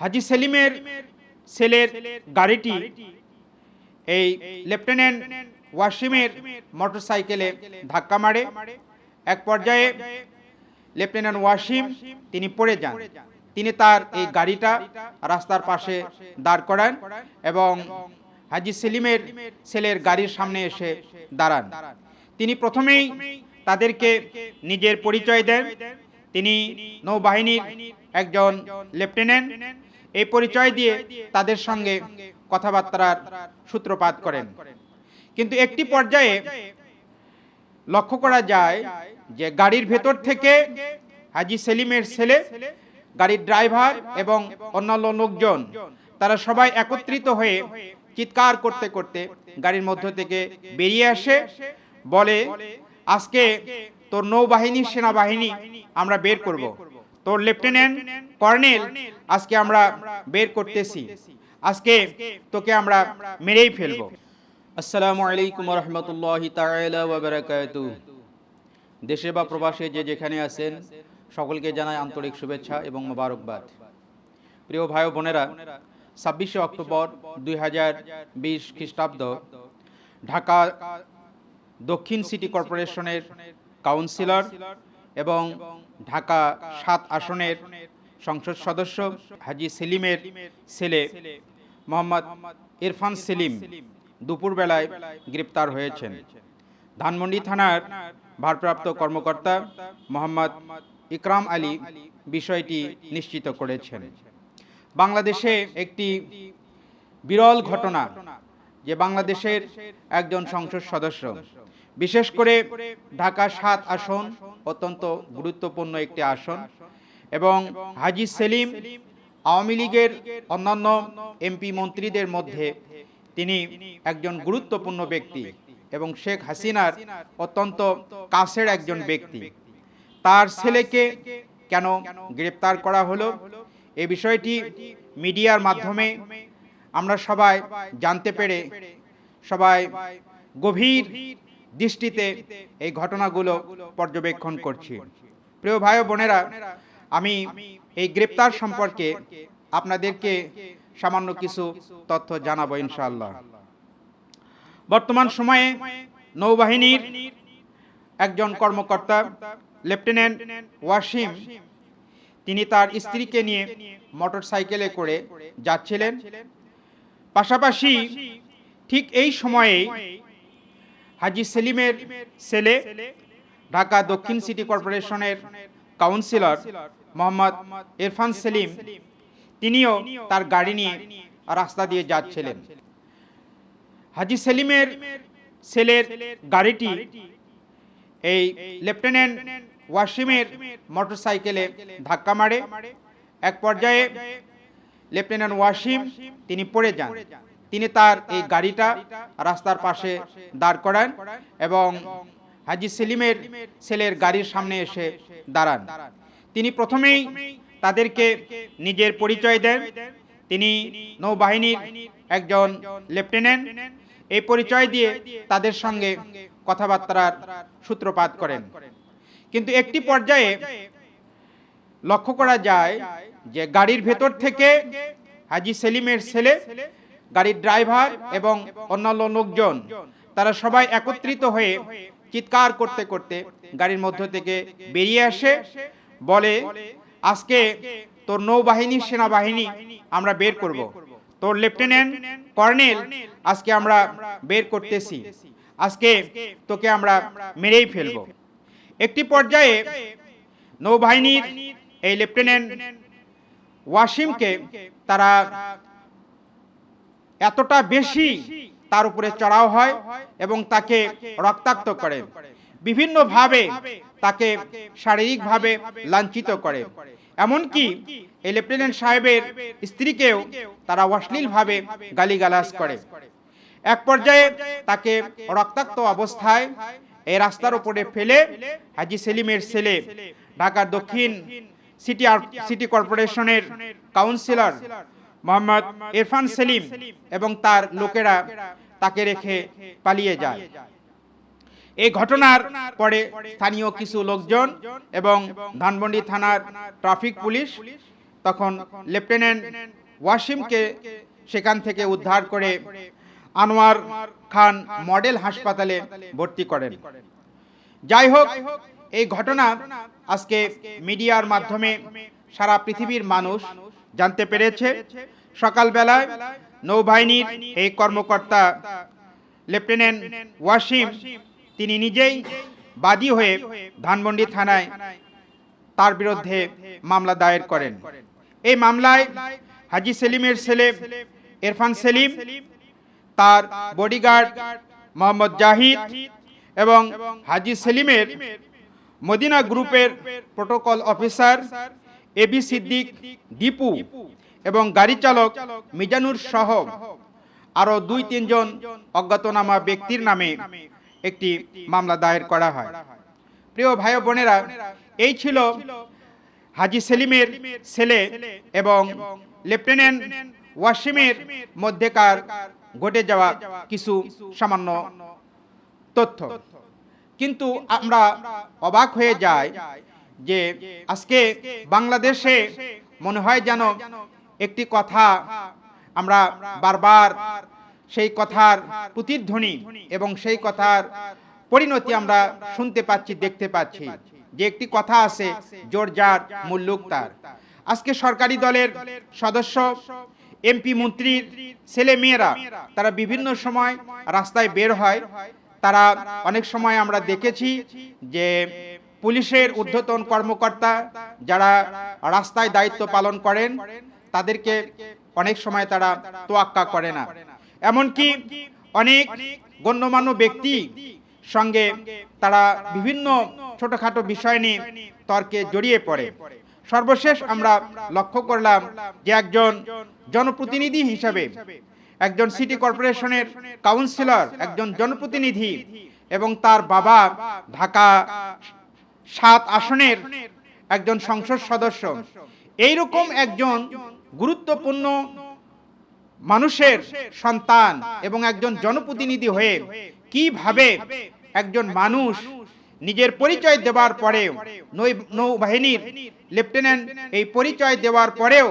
হাজি সেলিমের ছেলের গাড়িটি, এই লেফটেন্যান্ট ওয়াসিমের মোটরসাইকেলে ধাক্কা মারে। এক পর্যায়ে লেফটেন্যান্ট ওয়াসিম, তিনি পড়ে যান। তিনি তার এই গাড়িটা রাস্তার পাশে দাঁড় করান এবং হাজি সেলিমের ছেলের গাড়ির সামনে এসে দাঁড়ান। তিনি প্রথমেই তাদেরকে নিজের পরিচয় দেন। তিনি নৌবাহিনীর একজন লেফটেন্যান্ট। এই পরিচয় দিয়ে তাদের সঙ্গে কথাবার্তার সূত্রপাত করেন। কিন্তু একটি পর্যায়ে লক্ষ্য করা যায় যে গাড়ির ভেতর থেকে হাজি সেলিমের ছেলে, গাড়ির ড্রাইভার এবং অন্যান্য লোকজন, তারা সবাই একত্রিত হয়ে চিৎকার করতে করতে গাড়ির মধ্য থেকে বেরিয়ে আসে, বলে, আজকে তোর নৌবাহিনী, সেনাবাহিনী আমরা বের করব। তোর লেফটেন্যান্ট কর্নেল আজকে আমরা বের করতেছি। আজকে তোকে আমরা মেরেই ফেলব। আসসালামু আলাইকুম রহমতুল্লাহ তাআলা ওয়া বারাকাতু দেশে বা প্রবাসে যে যেখানে আছেন সকলকে জানাই আন্তরিক শুভেচ্ছা এবং মোবারকবাদ। প্রিয় ভাই ও বোনেরা ছাব্বিশে অক্টোবর দুই হাজার বিশ খ্রিস্টাব্দ ঢাকা দক্ষিণ সিটি কর্পোরেশনের কাউন্সিলর এবং ঢাকা সাত আসনের সংসদ সদস্য হাজি সেলিমের ছেলে মোহাম্মদ ইরফান সেলিম দুপুরবেলায় গ্রেপ্তার হয়েছেন। ধানমন্ডি থানার ভারপ্রাপ্ত কর্মকর্তা মোহাম্মদ ইকরাম আলী বিষয়টি নিশ্চিত করেছেন। বাংলাদেশে একটি বিরল ঘটনা, যে বাংলাদেশের একজন সংসদ সদস্য, বিশেষ করে ঢাকা সাত আসন অত্যন্ত গুরুত্বপূর্ণ একটি আসন এবং হাজি সেলিম আওয়ামী লীগের অন্যান্য এমপি মন্ত্রীদের মধ্যে তিনি একজন গুরুত্বপূর্ণ ব্যক্তি এবং শেখ হাসিনার অত্যন্ত কাছের একজন ব্যক্তি। তার ছেলেকে কেন গ্রেপ্তার করা হলো? এ বিষয়টি মিডিয়ার মাধ্যমে আমরা সবাই জানতে পেরে সবাই গভীর দৃষ্টিতে এই ঘটনাগুলো পর্যবেক্ষণ করছি। প্রিয় ভাই বোনেরা আমি এই গ্রেপ্তার সম্পর্কে আপনাদেরকে সামান্য কিছু তথ্য জানাব ইনশাআল্লাহ। বর্তমান সময়ে নৌবাহিনীর একজন কর্মকর্তা, লেফটেন্যান্ট ওয়াসিম, তিনি তার স্ত্রীকে নিয়ে মোটরসাইকেলে করে যাচ্ছিলেন। পাশাপাশি ঠিক এই সময়েই হাজি সেলিমের ছেলে, ঢাকা দক্ষিণ সিটি কর্পোরেশনের কাউন্সিলর মোহাম্মদ ইরফান সেলিম, তিনিও তার গাড়ি নিয়ে রাস্তা দিয়ে যাচ্ছিলেন। হাজি সেলিমের ছেলের গাড়িটি এই লেফটেন্যান্ট ওয়াসিমের মোটরসাইকেলে ধাক্কা মারে। এক পর্যায়ে লেফটেন্যান্ট ওয়াসিম তিনি পড়ে যান। তিনি তার এই গাড়িটা রাস্তার পাশে দাঁড় করান এবং হাজি সেলিমের ছেলের গাড়ির সামনে এসে দাঁড়ান। তিনি প্রথমেই তাদেরকে নিজের পরিচয় দেন। তিনি নৌবাহিনীর একজন লেফটেন্যান্ট। এই পরিচয় দিয়ে তাদের সঙ্গে কথাবার্তার সূত্রপাত করেন। কিন্তু একটি পর্যায়ে লক্ষ্য করা যায় যে গাড়ির ভেতর থেকে হাজি সেলিমের ছেলে, গাড়ির ড্রাইভার এবং অন্যান্য লোকজন, তারা সবাই একত্রিত হয়ে চিৎকার করতে করতে গাড়ির মধ্য থেকে বেরিয়ে আসে। বলে, আজকে তোর নৌবাহিনী, সেনাবাহিনী আমরা বের করব। তোর লেফটেন্যান্ট কর্নেল আজকে আমরা বের করতেছি। আজকে তোকে আমরা মেরেই ফেলব। একটি পর্যায়ে নৌবাহিনীর এই লেফটেন্যান্ট ওয়াসিমকে তারা এতটা বেশি তার উপরে চড়াও হয় এবং তাকে রক্তাক্ত করে। বিভিন্নভাবে তাকে শারীরিকভাবে লাঞ্ছিত করে। এমনকি এই লেফটেন্যান্ট সাহেবের স্ত্রীকেও তারা অশ্লীলভাবে গালিগালাজ করে। এক পর্যায়ে তাকে রক্তাক্ত অবস্থায় এই রাস্তার উপরে ফেলে হাজি সেলিমের ছেলে, ঢাকার দক্ষিণ সিটি সিটি কর্পোরেশনের কাউন্সিলর মোহাম্মদ ইরফান সেলিম এবং তার লোকেরা তাকে রেখে পালিয়ে যায়। এই ঘটনার পরে স্থানীয় কিছু লোকজন এবং ধানমন্ডি থানার ট্রাফিক পুলিশ তখন লেফটেন্যান্ট ওয়াসিমকে সেখান থেকে উদ্ধার করে আনোয়ার খান মডেল হাসপাতালে ভর্তি করেন। যাই হোক, এই ঘটনা আজকে মিডিয়ার মাধ্যমে সারা পৃথিবীর মানুষ জানতে পেরেছে। সকালবেলায় নৌবাহিনীর এই কর্মকর্তা লেফটেন্যান্ট ওয়াসিম তিনি নিজেই বাদী হয়ে ধানমন্ডি থানায় তার বিরুদ্ধে মামলা দায়ের করেন। এই মামলায় হাজি সেলিমের ছেলে ইরফান সেলিম, তার বডিগার্ড মোহাম্মদ জাহিদ এবং হাজি সেলিমের মদিনা গ্রুপের protocol officer AB Siddique Dipu এবং গাড়ি চালক মিজানুর সহ আরও দুই তিনজন অজ্ঞাতনামা ব্যক্তির নামে একটি মামলা দায়ের করা হয়। প্রিয় ভাই বোনেরা, এই ছিল হাজি সেলিমের ছেলে এবং লেফটেন্যান্ট ওয়াসিমের মধ্যেকার ঘটে যাওয়া কিছু সামান্য তথ্য। কিন্তু আমরা অবাক হয়ে যাই যে আজকে বাংলাদেশে মনে হয় যেন একটি কথা আমরা বারবার সেই কথার প্রতিধ্বনি এবং সেই কথার পরিণতি আমরা শুনতে পাচ্ছি, দেখতে পাচ্ছি। যে একটি কথা আছে, জোর যার মুল্লুক তার। আজকে সরকারি দলের সদস্য, এমপি মন্ত্রীর ছেলে মেয়েরা, তারা বিভিন্ন সময় রাস্তায় বের হয়। তারা অনেক সময় আমরা দেখেছি যে পুলিশের ঊর্ধ্বতন কর্মকর্তা যারা রাস্তায় দায়িত্ব পালন করেন, তাদেরকে অনেক সময় তারা তোয়াক্কা করে না। এমনকি অনেক গণ্যমান্য ব্যক্তি সঙ্গে তারা বিভিন্ন ছোটখাটো বিষয় নিয়ে তর্কে জড়িয়ে পড়ে। সর্বশেষ আমরা লক্ষ্য করলাম যে একজন জনপ্রতিনিধি হিসাবে একজন সিটি কর্পোরেশনের কাউন্সিলর, একজন জনপ্রতিনিধি এবং তার বাবা ঢাকা সাত আসনের একজন সংসদ সদস্য। এইরকম একজন গুরুত্বপূর্ণ মানুষের সন্তান এবং একজন জনপ্রতিনিধি হয়ে কীভাবে একজন মানুষ নিজের পরিচয় দেওয়ার পরেও নৌবাহিনীর লেফটেন্যান্ট এই পরিচয় দেওয়ার পরেও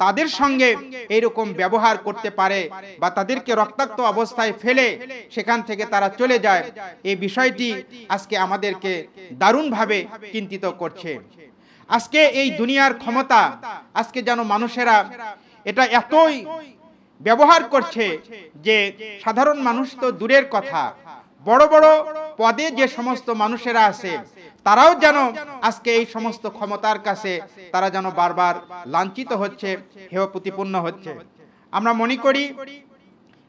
তাদের সঙ্গে এইরকম ব্যবহার করতে পারে বা তাদেরকে রক্তাক্ত অবস্থায় ফেলে সেখান থেকে তারা চলে যায়, এই বিষয়টি আজকে আমাদেরকে দারুণভাবে চিন্তিত করছে। আজকে এই দুনিয়ার ক্ষমতা, আজকে যেন মানুষেরা এটা এতই ব্যবহার করছে যে সাধারণ মানুষ তো দূরের কথা। বড় বড় পদে যে সমস্ত মানুষেরা আছে, তারাও যেন আজকে এই সমস্ত ক্ষমতার কাছে তারা যেন বারবার লাঞ্ছিত হচ্ছে, হেয় প্রতিপন্ন হচ্ছে। আমরা মনে করি,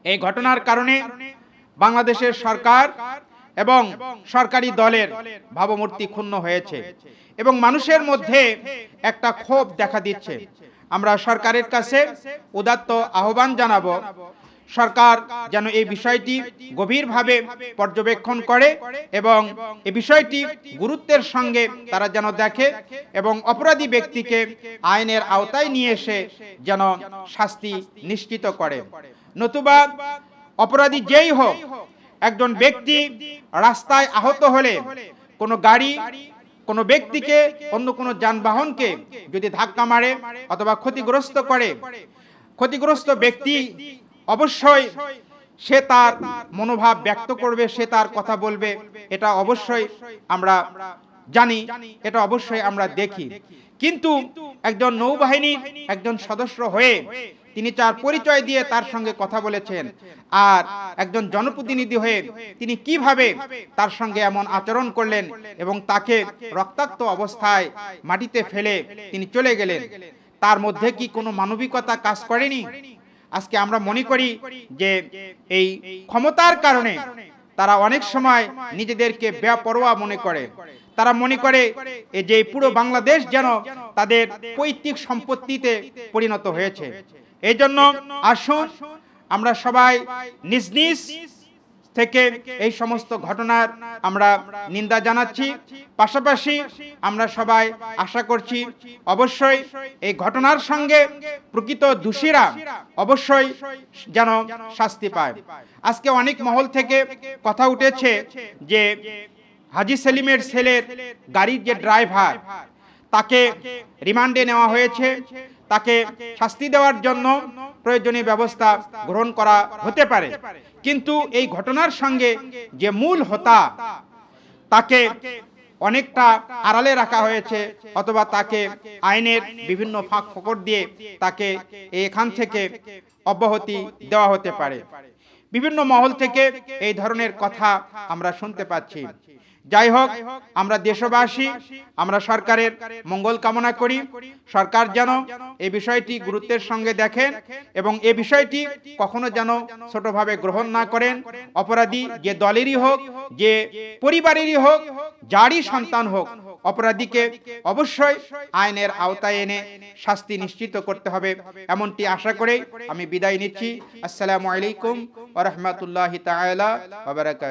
এই ঘটনার কারণে বাংলাদেশের সরকার এবং সরকারি দলের ভাবমূর্তি ক্ষুণ্ণ হয়েছে এবং মানুষের মধ্যে একটা ক্ষোভ দেখা দিচ্ছে। আমরা সরকারের কাছে উদাত্ত আহ্বান জানাব। সরকার যেন এই বিষয়টি গভীরভাবে পর্যবেক্ষণ করে এবং এ বিষয়টি গুরুত্বের সঙ্গে তারা যেন দেখে এবং অপরাধী ব্যক্তিকে আইনের আওতায় নিয়ে এসে যেন শাস্তি নিশ্চিত করে। নতুবা অপরাধী যেই হোক, একজন ব্যক্তি রাস্তায় আহত হলে কোনো গাড়ি কোনো ব্যক্তিকে, অন্য কোনো যানবাহনকে যদি ধাক্কা মারে অথবা ক্ষতিগ্রস্ত করে, ক্ষতিগ্রস্ত ব্যক্তি অবশ্যই সে তার মনোভাব ব্যক্ত করবে, সে তার কথা বলবে, এটা অবশ্যই আমরা জানি, এটা অবশ্যই আমরা দেখি। কিন্তু একজন নৌবাহিনীর একজন সদস্য হয়ে তিনি তার পরিচয় দিয়ে তার সঙ্গে কথা বলেছেন। আর একজন জনপ্রতিনিধি হয়ে তিনি কীভাবে তার সঙ্গে এমন আচরণ করলেন এবং তাকে রক্তাক্ত অবস্থায় মাটিতে ফেলে তিনি চলে গেলেন। তার মধ্যে কি কোনো মানবিকতা কাজ করেনি? আজকে আমরা মনে করি যে এই ক্ষমতার কারণে তারা অনেক সময় নিজেদেরকে বেপরোয়া মনে করে। তারা মনে করে যে পুরো বাংলাদেশ যেন তাদের পৈতৃক সম্পত্তিতে পরিণত হয়েছে। এই জন্য আসুন আমরা সবাই নিজ নিজ থেকে এই সমস্ত ঘটনার আমরা নিন্দা জানাচ্ছি। পাশাপাশি আমরা সবাই আশা করছি অবশ্যই এই ঘটনার সঙ্গে প্রকৃত দোষীরা অবশ্যই যেন শাস্তি পায়। আজকে অনেক মহল থেকে কথা উঠেছে যে হাজি সেলিমের ছেলের গাড়ির যে ড্রাইভার, তাকে রিমান্ডে নেওয়া হয়েছে। তাকে শাস্তি দেওয়ার জন্য প্রয়োজনীয় ব্যবস্থা গ্রহণ করা হতে পারে। কিন্তু এই ঘটনার সঙ্গে যে মূল হোতা, তাকে অনেকটা আড়ালে রাখা হয়েছে অথবা তাকে আইনের বিভিন্ন ফাঁক ফকর দিয়ে তাকে এখান থেকে অব্যাহতি দেওয়া হতে পারে। বিভিন্ন মহল থেকে এই ধরনের কথা আমরা শুনতে পাচ্ছি। যাই হোক, আমরা দেশবাসী, আমরা সরকারের মঙ্গল কামনা করি। সরকার যেন এই বিষয়টি গুরুত্বের সঙ্গে দেখেন এবং এই বিষয়টি কখনো যেন ছোটভাবে গ্রহণ না করেন। অপরাধী যে দলেরই হোক, যে পরিবারেরই হোক, যারই সন্তান হোক, অপরাধীকে অবশ্যই আইনের আওতায় এনে শাস্তি নিশ্চিত করতে হবে, এমনটি আশা করে আমি বিদায় নিচ্ছি। আসসালামু আলাইকুম ওয়া রাহমাতুল্লাহি তাআলা ওয়া বারাকাতুহু।